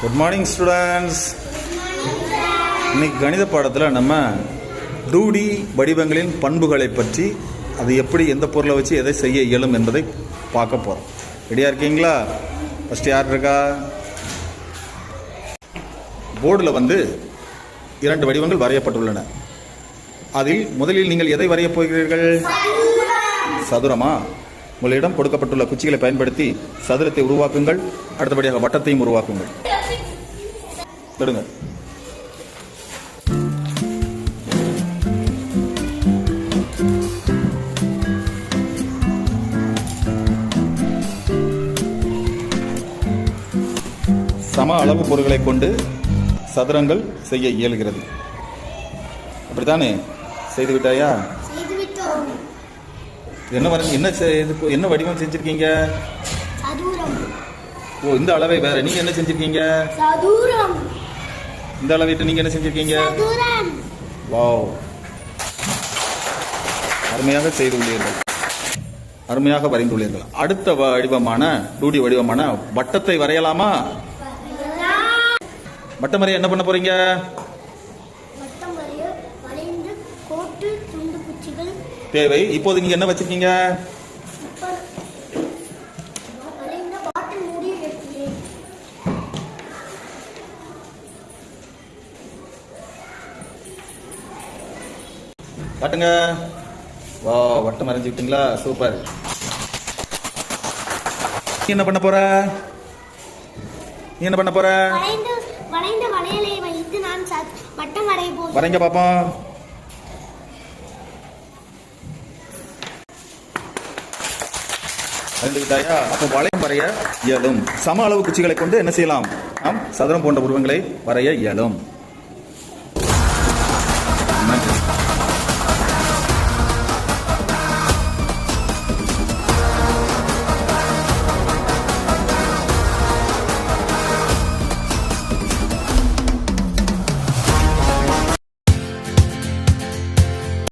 Good morning students இன்னைக்கு கணித பாடத்தில் நம்ம டூடி வடிவங்களின் பண்புகளை பற்றி அது எப்படி எந்த பொருளை வச்சு எதை செய்ய இயலும் என்பதை பார்க்க போகிறோம் ரெடியாக இருக்கீங்களா? ஃபஸ்ட்டு யார் இருக்கா? போர்டில் வந்து இரண்டு வடிவங்கள் வரையப்பட்டுள்ளன. அதில் முதலில் நீங்கள் எதை வரையப் போகிறீர்கள்? சதுரமா? உங்களிடம் கொடுக்கப்பட்டுள்ள குச்சிகளை பயன்படுத்தி சதுரத்தை உருவாக்குங்கள். அடுத்தபடியாக வட்டத்தையும் உருவாக்குங்கள். எடுங்க சம அளவு பொருட்களை கொண்டு சதுரங்கள் செய்ய இயலுகிறது. அப்படித்தானே? செய்து விட்டாயா? என்ன வர என்ன என்ன வடிவம் செஞ்சிருக்கீங்க? ஓ இந்த அளவை வேற. நீங்க என்ன செஞ்சிருக்கீங்க? இந்த அளவிட்டு நீங்க என்ன செஞ்சிருக்கீங்க? வாவ். அருமையாக செய்துள்ளீர்கள் அருமையாக வரைந்துள்ளீர்கள் அடுத்த வடிவமான டூடி வடிவமான வட்டத்தை வரையலாமா? வட்டம் வரைய என்ன பண்ண போறீங்க? தேவை. இப்போது நீங்க என்ன வச்சிருக்கீங்க? காட்டுங்க. வா வட்டம் வரைஞ்சுக்கிட்டீங்களா சூப்பர். நீ என்ன பண்ண போற? நீ என்ன பண்ண போற? வளைந்த வளையலை வைத்து நான் ச- வட்டம் வரைய போகிறேன். வரைங்க பாப்போம். வரைந்துவிட்டாயா அப்போ வளையம் வரைய இயலும். சம அளவு குச்சிகளை கொண்டு என்ன செய்யலாம்? நாம் சதுரம் போன்ற உருவங்களை வரைய இயலும்.